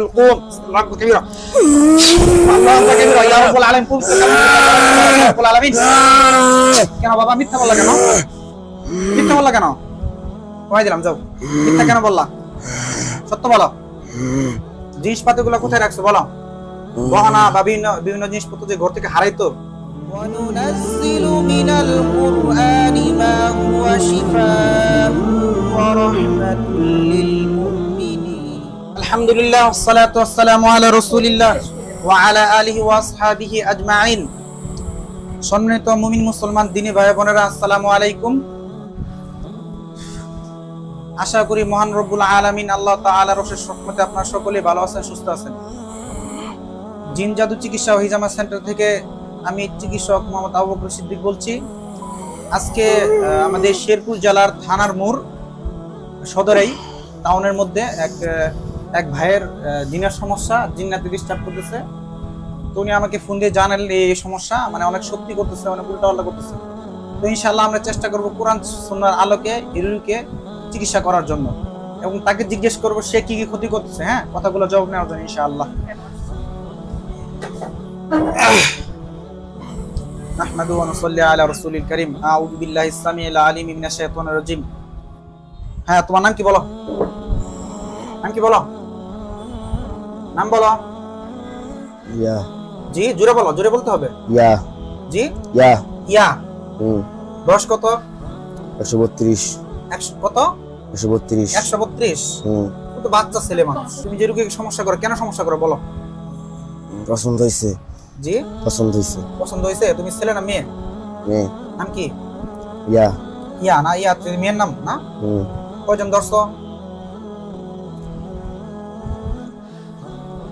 الحلقوم الله كبيرا الله أكبر كبيرا يا رب العالمين قل يا رب العالمين কেন বাবা মিথ্যা বললা কেন মিথ্যা বললা কেন কমাই দিলাম যাও মিথ্যা কেন বললা সত্য বলো জিনিসপাতিগুলো কোথায় রাখছো বলো গহনা বা বিভিন্ন বিভিন্ন জিনিসপত্র যে ঘর থেকে হারাইতো وننزل من القرآن ما هو شفاء ورحمة للمؤمنين আলহামদুলিল্লাহ والصلاة والسلام على رسول الله وعلى آله وأصحابه أجمعين সম্মানিত মুমিন মুসলমান দিনী ভাই বোনেরা আসসালামু আলাইকুম আশা করি মহান রব্বুল আলামিন আল্লাহ তাআলার অশেষ রহমতে আপনারা সকলে ভালো আছেন সুস্থ আছেন জিন জাদু চিকিৎসা ও হিজামা সেন্টার থেকে আমি চিকিৎসক মোহাম্মদ আবু বকর সিদ্দিক বলছি আজকে আহ, আমাদের শেরপুর জেলার থানার মোড় সদরেই টাউনের মধ্যে এক আহ, এক ভাইয়ের আহ, জিনের সমস্যা জিন্নাতে ডিস্টার্ব করতেছে তো উনি আমাকে ফোন দিয়ে জানালেন এই এই সমস্যা মানে অনেক সত্যি করতেছে অনেক উল্টাপাল্টা করতেছে তো ইনশাল্লাহ আমরা চেষ্টা করব কোরআন সুন্নাহর আলোকে হিরুকে চিকিৎসা করার জন্য এবং তাকে জিজ্ঞেস করব সে কি কি ক্ষতি করতেছে হ্যাঁ কথাগুলো জবাব নেওয়ার জন্য ইনশাআল্লাহ نحمده ونصلي على رسول الكريم أعوذ بالله السميع العليم من الشيطان الرجيم হ্যাঁ তোমার নাম কি বলো নাম কি বলো নাম বলো। ইয়া। জি জোরে বলো জোরে বলতে হবে। ইয়া। জি? ইয়া। ইয়া। হুম। বয়স কত? একশো বত্রিশ। একশো কত? একশো বত্রিশ। একশো বত্রিশ। হুম। তো বাচ্চা ছেলে মানুষ। তুমি যে রুগীকে সমস্যা করো কেন সমস্যা করো বলো। পছন্দ হয়েছে জি? পছন্দ হয়েছে পছন্দ হয়েছে তুমি ছেলে না মেয়ে? মেয়ে। নাম কি? ইয়া। ইয়া না ইয়া তুমি মেয়ের নাম না? হুম। কয়জন দর্শ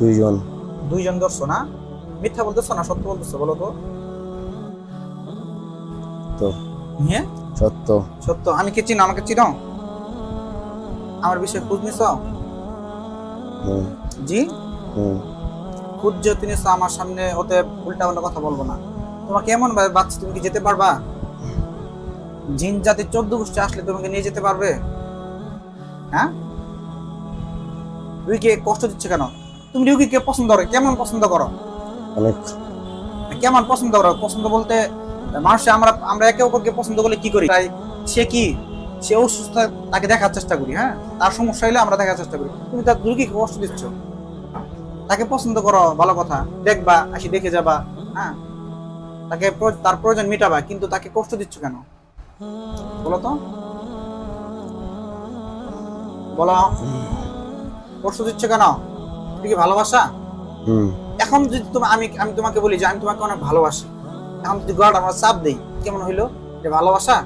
দুইজন। দুইজন দর্শ না? মিথ্যা বলতেছো না সত্য বলতেছো বলো তো। তো হ্যাঁ সত্য। সত্য। আমি কি চিনো? আমাকে চিনো? আমার বিষয়ে খোঁজ নিছ? হুম। জি? খুদ যেহেতু নিছো আমার সামনে ওতে উল্টা পাল্টা কথা বলব না। তোমাকে এমন ভাবে বাচ্চা তুমি কি যেতে পারবা? জিন জাতির চোদ্দ গোষ্ঠী আসলে তোমাকে নিয়ে যেতে পারবে? হ্যাঁ? রুগীকে কষ্ট দিচ্ছে কেন? তুমি রুগীকে পছন্দ করো কেমন পছন্দ করো? অনেক। কেমন পছন্দ করো? পছন্দ বলতে মানুষ আমরা আমরা একে অপরকে পছন্দ করলে কি করি? তাই সে কি? সে অসুস্থ তাকে দেখার চেষ্টা করি হ্যাঁ? তার সমস্যা হলে আমরা দেখার চেষ্টা করি। তুমি তার রুগীকে কষ্ট দিচ্ছ। তাকে পছন্দ করো ভালো কথা। দেখবা আসি দেখে যাবা হ্যাঁ? তাকে তার প্রয়োজন মেটাবা কিন্তু তাকে কষ্ট দিচ্ছ কেন? বলো তো। বলো। কষ্ট দিচ্ছ কেন? কি ভালোবাসা? এখন যদি তুমি আমি আমি তোমাকে বলি যে আমি তোমাকে অনেক ভালোবাসি। এখন যদি গড় আমরা চাপ দেই কেমন হইল? এটা ভালোবাসা?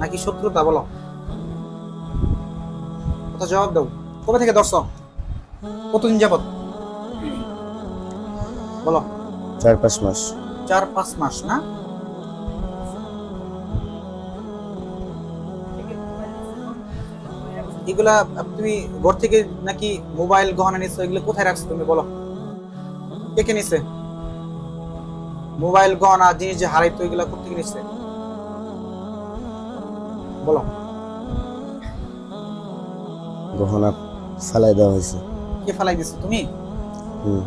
নাকি শত্রুতা বলো। কথা জবাব দাও। কবে থেকে দর্শক কতদিন যাবত বলো। চার পাঁচ মাস। চার পাঁচ মাস না? এগুলা তুমি ঘর থেকে নাকি মোবাইল গহনা নিচ্ছ এগুলো কোথায় রাখছো তুমি বলো? কে কে নিছে? মোবাইল গহনা জিনিস যে হারাইতো এগুলা কোথেকে নিচ্ছে বলো। গহনা ফালাই দেওয়া হয়েছে। কে ফেলাই দিছো? তুমি? হুম।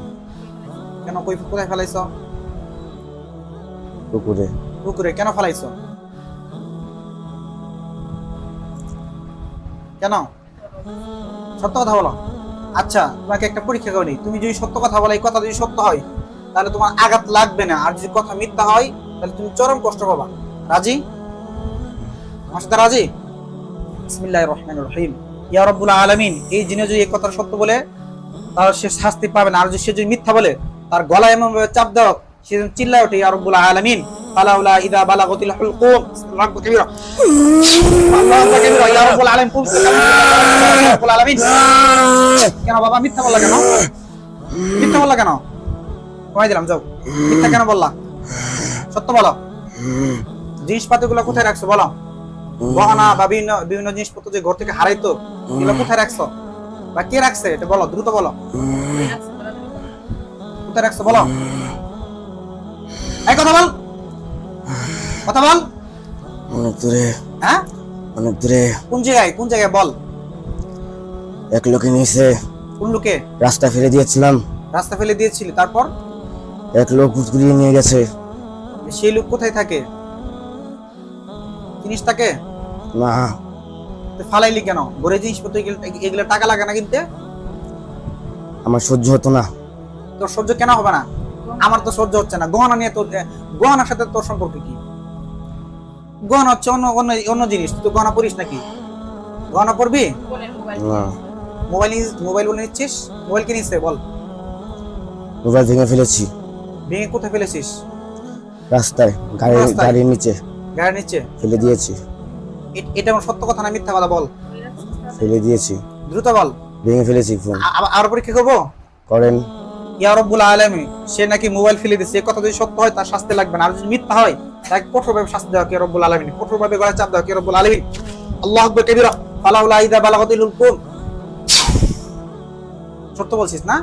কেন কই কোথায় ফেলাইছো? পুকুরে। পুকুরে। কেন ফেলাইছো? কেন সত্য কথা বলো। আচ্ছা তোমাকে একটা পরীক্ষা করি তুমি যদি সত্য কথা বলো, এই কথা যদি সত্য হয়, তাহলে তোমার আঘাত লাগবে না। আর যদি কথা মিথ্যা হয়, তাহলে তুমি চরম কষ্ট পাবা। রাজি? আমার সাথে রাজি? বিসমিল্লাহির রহমানির রহিম। ইয়া রব্বুল আলামিন, এই জিনে যদি এই কথা সত্য বলে, তাহলে সে শাস্তি পাবে না। আর যদি সে যদি মিথ্যা বলে, তার গলায় এমন ভাবে চাপ দাও, সে যেন চিল্লায় ওঠে, ইয়া রব্বুল আলামিন। বলো। জিনিসপাতিগুলো কোথায় রাখছো বলো? গহনা বা বিভিন্ন বিভিন্ন জিনিসপত্র যে ঘর থেকে হারাইতো, এগুলো কোথায় রাখছো? বা কে রাখছে এটা বলো, দ্রুত বলো। কোথায় রাখছো বলো? এই কথা বল। কথা বল। অনেক দূরে। হ্যাঁ? অনেক দূরে। কোন জায়গায়? কোন জায়গায় বল। এক লোকে নিয়েছে। কোন লোকে? রাস্তা ফেলে দিয়েছিলাম। রাস্তা ফেলে দিয়েছিলি তারপর? এক লোক ঘুরিয়ে নিয়ে গেছে। সেই লোক কোথায় থাকে? জিনিস থাকে? না। তুই ফালাইলি কেন? ঘরে জিনিসপত্র এগুলো এগুলো টাকা লাগে না কিনতে? আমার সহ্য হতো না। তোর সহ্য কেন হবে না? আমার তো সহ্য হচ্ছে না। গহনা নিয়ে তোর গহনার সাথে তোর সম্পর্ক কি? গহনা হচ্ছে অন্য অন্য অন্য জিনিস। তুই তো পরিস নাকি? পরবি? না। মোবাইল মোবাইল বলে নিচ্ছিস? মোবাইল কিনিস বল। মোবাইল ভেঙে ফেলেছি। ভেঙে কোথায় ফেলেছিস? রাস্তায় গাড়ি? গাড়ির নিচে। গাড়ির নিচে? ফেলে দিয়েছি। এটা আমার সত্য কথা না মিথ্যা কথা বল। ফেলে দিয়েছি। দ্রুত বল। ভেঙে ফেলেছি ফোন। আরও পরীক্ষা করব? করেন। ইয়া রব্বুল আলামিন সে নাকি মোবাইল ফেলে দিচ্ছে এই কথা যদি সত্য হয় তার শাস্তি লাগবে না। আর যদি মিথ্যা হয় তাকে কঠোরভাবে শাস্তি দেওয়া কে রব্বুল আলামিন? কঠোরভাবে গলায় চাপ দেওয়া কে রব্বুল আলামিন? আল্লাহ আকবার কবিরা ফালাউলা ইদা বালাগাতিল কুম সত্য বলছিস না?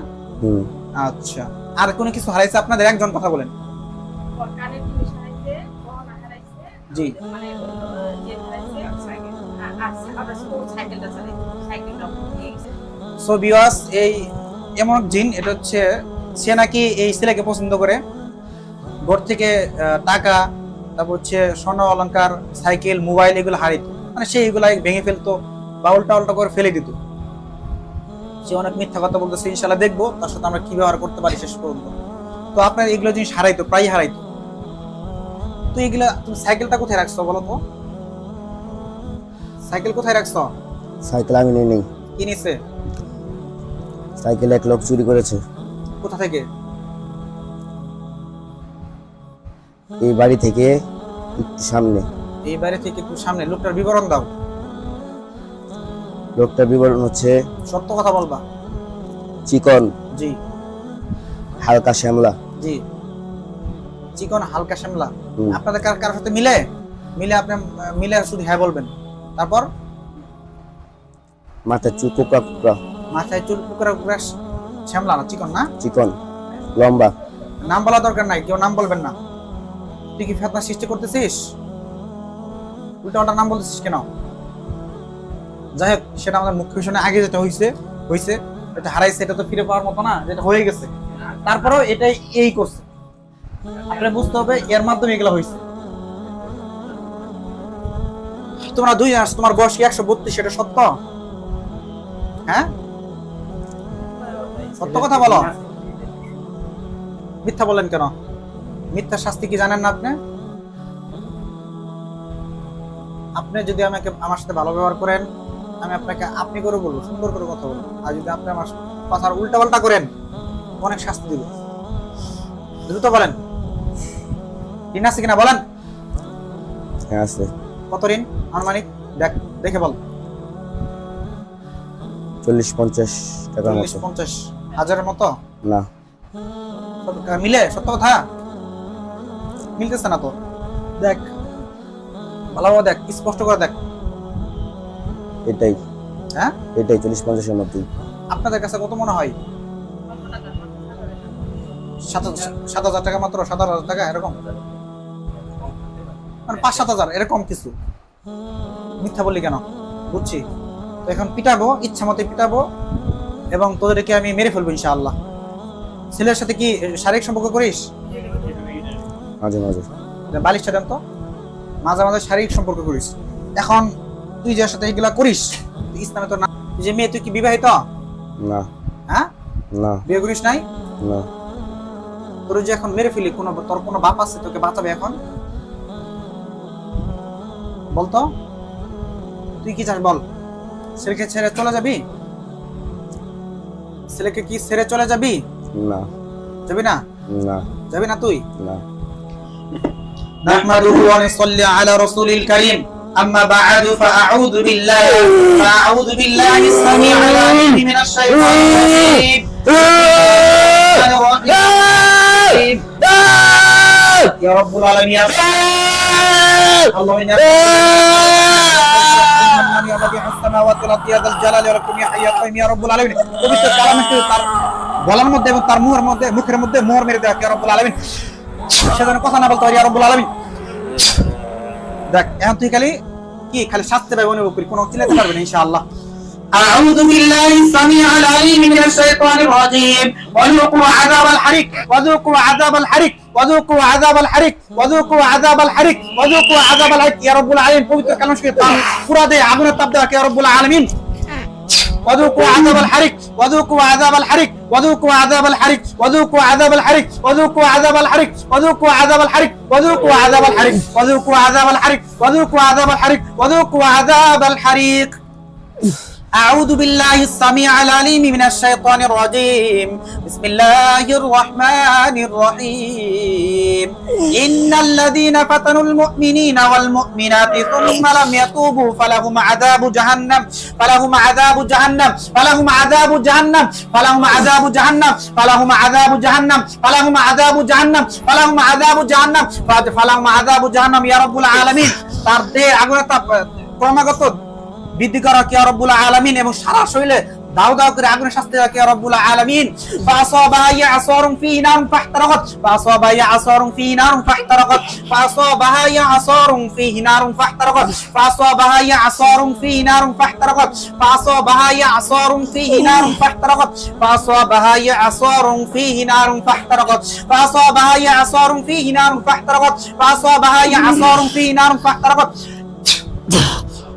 আচ্ছা। আর কোনো কিছু হারাইছে আপনাদের? একজন কথা বলেন। জি। সো বিওয়াস এই এমন জিন এটা হচ্ছে সে নাকি এই ছেলেকে পছন্দ করে। ঘর থেকে টাকা তারপর হচ্ছে স্বর্ণ অলংকার সাইকেল মোবাইল এগুলো হারিত। মানে সে এগুলা ভেঙে ফেলতো বা উল্টা উল্টা করে ফেলে দিত। সে অনেক মিথ্যা কথা বলতেছে ইনশাল্লাহ দেখব তার সাথে আমরা কি ব্যবহার করতে পারি শেষ পর্যন্ত। তো আপনার এগুলো জিনিস হারাইতো প্রায় হারাইতো। তো এগুলা তুমি সাইকেলটা কোথায় রাখছো বলো তো? সাইকেল কোথায় রাখছো? সাইকেল আমি নেই। কি নিছে? সাইকেল এক লোক চুরি করেছে। কোথা থেকে? এই বাড়ি থেকে সামনে। এই বাইরে থেকে একটু সামনে। লোকটার বিবরণ দাও। লোকটার বিবরণ হচ্ছে সত্য কথা বলবা। চিকন। জি। হালকা শ্যামলা। জি। চিকন হালকা শ্যামলা। আপনাদের কার কারোর সাথে মিলে? মিলে আপনি মিলে শুধু হ্যাঁ বলবেন। তারপর? মাথার চুল কোকড়া কোকড়া। মাথায় চুল কুকুরা কুকুরা শ্যামলা না চিকন না? চিকন। লম্বা। নাম বলা দরকার নাই কেউ নাম বলবেন না। তুই কি ফেতনা সৃষ্টি করতেছিস? উল্টা উল্টা নাম বলতেছিস কেন? যাই হোক সেটা আমাদের মুখ্য বিষয় আগে যেটা হয়েছে হয়েছে এটা হারাইছে, এটা তো ফিরে পাওয়ার মতো না, যেটা হয়ে গেছে। তারপরেও এটাই এই করছে। আপনার বুঝতে হবে, এর মাধ্যমে এগুলো হয়েছে তোমরা দুই আস, তোমার বয়স কি একশো বত্রিশ, এটা সত্য? হ্যাঁ? সত্য কথা বলো। মিথ্যা বলেন কেন? মিথ্যা শাস্তি কি জানেন না আপনি? আপনি যদি আমাকে আমার সাথে ভালো ব্যবহার করেন আমি আপনাকে আপনি করে বলব সুন্দর করে কথা বলব। আর যদি আপনি আমার কথার উল্টা পাল্টা করেন অনেক শাস্তি দিব। দ্রুত বলেন। ঋণ আছে কিনা বলেন? হ্যাঁ আছে। কত ঋণ? আনুমানিক দেখ দেখে বল। চল্লিশ পঞ্চাশ টাকার মতো। পঞ্চাশ হাজারের মতো? না। মিলে? সত্য কথা? মিলতেছে না তো। দেখ ভালোভাবে দেখ স্পষ্ট করে দেখ। এটাই। হ্যাঁ? এটাই চল্লিশ পঞ্চাশের মতোই আপনাদের কাছে কত মনে হয়? সাত হাজার- টাকা মাত্র সাত হাজার টাকা এরকম? মানে পাঁচ সাত হাজার এরকম কিছু। মিথ্যা বললি কেন? বুঝছি। তো এখন পিটাবো ইচ্ছা মতো পিটাবো এবং তোদেরকে আমি মেরে ফেলব ইনশাআল্লাহ। ছেলের সাথে কি শারীরিক সম্পর্ক করিস? মাঝে মাঝে। বালিশটা দেন তো। মাঝে মাঝে শারীরিক সম্পর্ক করিস। এখন তুই যার সাথে এগুলা করিস ইসলামে তো না যে মেয়ে তুই কি বিবাহিত? না। হ্যাঁ? না। বিয়ে করিস নাই? না। তোর যে এখন মেরে ফেলি কোনো তোর কোনো বাপ আছে তোকে বাঁচাবে এখন? বলতো তুই কি চাস বল। ছেলেকে ছেড়ে চলে যাবি? ছেলেকে কি ছেড়ে চলে যাবি? না। যাবি না? না। যাবি না তুই? না। نحمده ونصلي على رسول الكريم أما بعد فأعوذ بالله فأعوذ بالله السميع العليم من الشيطان الرجيم الرحمن الرحيم. يا رب العالمين يا اللهم إنا يا بديع السماوات والأرض يا ذا الجلال والإكرام يا حي يا قيوم يا رب العالمين পবিত্র কালামে তুই তার গলার মধ্যে এবং তার মুখের মধ্যে মুখের মধ্যে মোহর মেরে দেওয়া ইয়া রব্বুল আলামিন সে যেন কথা না বলতে পারি ইয়া রব্বুল আলামিন দেখ এখন তুই খালি কি খালি শাস্তি পাই অনুভব করি কোনো চিল্লাতে পারবে না ইনশাআল্লাহ أعوذ بالله السميع العليم من الشيطان الرجيم وذوقوا عذاب الحريق وذوقوا عذاب الحريق وذوقوا عذاب الحريق وذوقوا عذاب الحريق وذوقوا عذاب الحريق يا رب العالمين পবিত্র কালাম শরীফ পুরা দে আগুনের তাপ দেওয়া يا رب العالمين وذوقوا عذاب الحريق وذوقوا عذاب الحريق وذوقوا عذاب الحريق وذوقوا عذاب الحريق وذوقوا عذاب الحريق وذوقوا عذاب الحريق وذوقوا عذاب الحريق وذوقوا عذاب الحريق وذوقوا عذاب الحريق وذوقوا عذاب الحريق أعوذ بالله السميع العليم من الشيطان الرجيم بسم الله الرحمن الرحيم إن الذين فتنوا المؤمنين والمؤمنات ثم لم يتوبوا فلهم عذاب جهنم فلهم عذاب جهنم فلهم عذاب جهنم فلهم عذاب جهنم فلهم عذاب جهنم فلهم عذاب جهنم فلهم عذاب جهنم فلهم عذاب جهنم يا رب العالمين তার দেহ আগুনে তাপ ক্রমাগত বৃদ্ধি করা কি রব্বুল আলামিন এবং সারা শরীরে দাও দাও করে আগুনের শাস্তি দেওয়া কি রব্বুল আলামিন। ফাসাবা ইয়াসরুম ফি নারুম ফাহতারাকাত। ফাসাবা ইয়াসরুম ফি নারুম ফাহতারাকাত। ফাসাবা ইয়াসরুম ফি নারুম ফাহতারাকাত। ফাসাবা ইয়াসরুম ফি নারুম ফাহতারাকাত। ফাসাবা ইয়াসরুম ফি নারুম ফাহতারাকাত। ফাসাবা ইয়াসরুম ফি নারুম ফাহতারাকাত। ফাসাবা ইয়াসরুম ফি নারুম ফাহতারাকাত। ফাসাবা ইয়াসরুম ফি নারুম ফাহতারাকাত।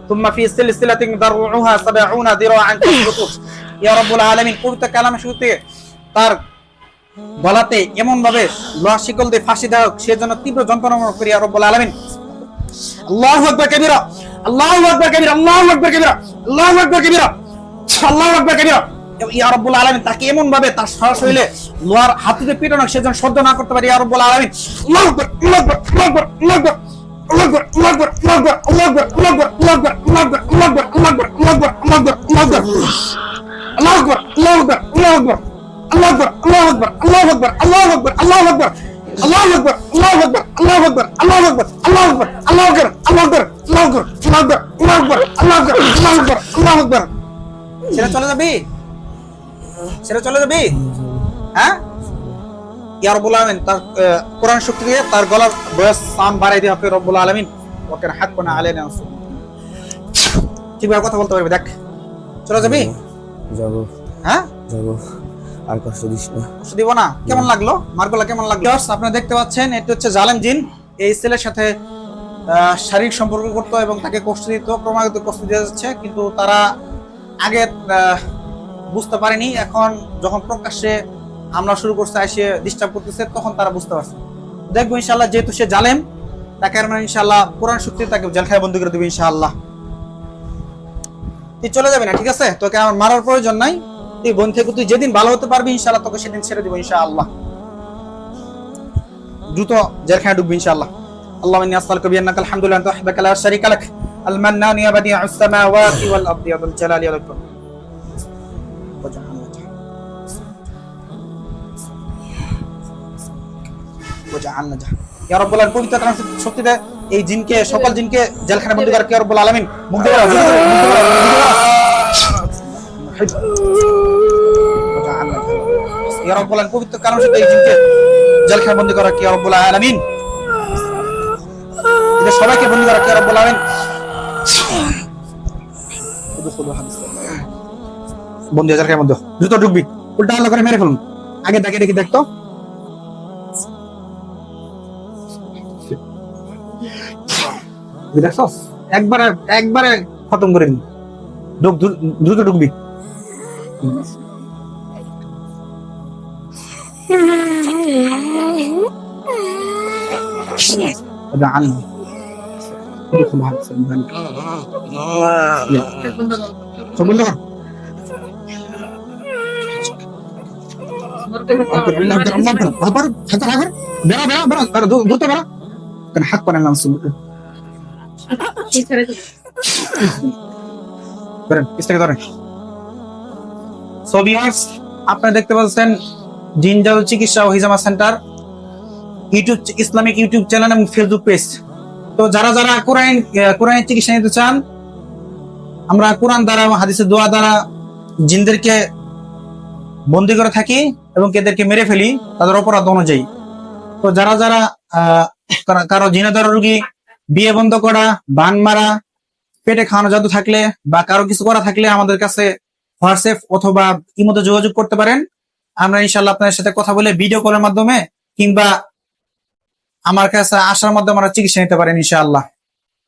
ثم في سلسلة ذرعها سبعون ذراعا تسقط يا رب العالمين পবিত্র কালামে শুরুতে তার গলাতে এমন ভাবে লোহা শিকল দিয়ে ফাঁসি দেওয়া হোক, সেজন্য তীব্র যন্ত্রণা অনুভব করি ইয়া রব্বুল আলামিন আল্লাহু আকবার কবিরা আল্লাহু আকবার কবিরা আল্লাহু আকবার কবিরা আল্লাহু আকবার কবিরা আল্লাহু আকবার কবিরা ইয়া রব্বুল আলামিন তাকে এমন ভাবে তার সারা শরীরে লোহার হাতুড়ে পিটানো হোক, সেজন্য সহ্য না করতে পারি ইয়া রব্বুল আলামিন আল্লাহু আকবার আল্লাহু আকবার আল্লাহু আকবার সেটা চলে যাবি? সেটা চলে যাবি? হ্যাঁ? ইয়া রব্বুল আলামিন তার কোরআন শক্তি দিয়ে তার গলার বয়স সাউন্ড বাড়াই দিয়ে হবে রব্বুল আলামিন ওকে হাত কোনা আলাইনা ঠিকভাবে কথা বলতে পারবি? দেখ। চলে যাবি? যাব। হ্যাঁ? যাব। আর কষ্ট দিস না। কষ্ট দিব না? কেমন লাগল? মার্গোলা কেমন লাগল? আপনারা দেখতে পাচ্ছেন এটা হচ্ছে জালেম জিন। এই ছেলের সাথে শারীরিক সম্পর্ক করতো এবং তাকে কষ্ট দিত ক্রমাগত কষ্ট দিয়ে যাচ্ছে কিন্তু তারা আগে বুঝতে পারেনি। এখন যখন প্রকাশ্যে হামলা শুরু করছে এসে ডিস্টার্ব করতেছে, তখন তারা বুঝতে পারছে। দেখব ইনশাল্লাহ যেহেতু সে জালেম, তাকে আমরা ইনশাল্লাহ কোরআন শক্তি তাকে জেলখায় বন্দি করে দেবে ইনশাল্লাহ তুই চলে যাবে না, ঠিক আছে? তোকে আমার মারার প্রয়োজন নাই। তুই বোন থেকে তুই যেদিন ভালো হতে পারবি ইনশাল্লাহ তোকে সেদিন ছেড়ে দেবো ইনশাআল্লাহ। দ্রুত জেলখানায় ঢুকবি ইনশাআল্লাহ। আল্লাহ ইন্নি আসসালাকু বিআন্নাকা الحمد لله انت وحدك لا شريك لك المنان يا بديع السماوات والارض ওয়াল জালালি ওয়াল ইকরাম জাহান্না জাহান কে করা করার মধ্যে? দ্রুত ঢুকবি। উল্টা আলো করে মেরে ফেলুন। আগে দেখে দেখি, দেখতো? দেখছস একবারে একবারে খতম করে দিন ঢুক দ্রুত ঢুকবি عني ادخل هذا البنك تقول لها كان حقا على المسؤول আপনারা দেখতে পাচ্ছেন জিন জাদু চিকিৎসা ও হিজামা centre, YouTube Islamic YouTube channel এবং ফেসবুক পেজ। তো যারা যারা কোরআন কোরআনের চিকিৎসা নিতে চান, আমরা কোরআন দ্বারা এবং হাদিসের দোয়া দ্বারা জিনদেরকে বন্দি করে থাকি এবং এদেরকে মেরে ফেলি, তাদের অপরাধ অনুযায়ী। তো যারা যারা কারও জিনাদার রোগী বিয়ে বন্ধ করা, বান মারা, পেটে খাওয়ানো জাদু থাকলে বা কারও কিছু করা থাকলে আমাদের কাছে হোয়াটসঅ্যাপ অথবা ইমোতে যোগাযোগ করতে পারেন। আমরা ইনশাল্লাহ আপনার সাথে কথা বলে ভিডিও কলের মাধ্যমে কিংবা আমার কাছে আসার মাধ্যমে আমরা চিকিৎসা নিতে পারেন ইনশাআল্লাহ।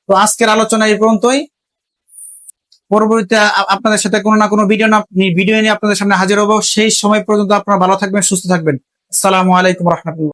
তো আজকের আলোচনা এই পর্যন্তই। পরবর্তীতে আপনাদের সাথে কোনো না কোনো ভিডিও না ভিডিও নিয়ে আপনাদের সামনে হাজির হব। সেই সময় পর্যন্ত আপনারা ভালো থাকবেন, সুস্থ থাকবেন। আসসালামু আলাইকুম রহমতুল্লাহ।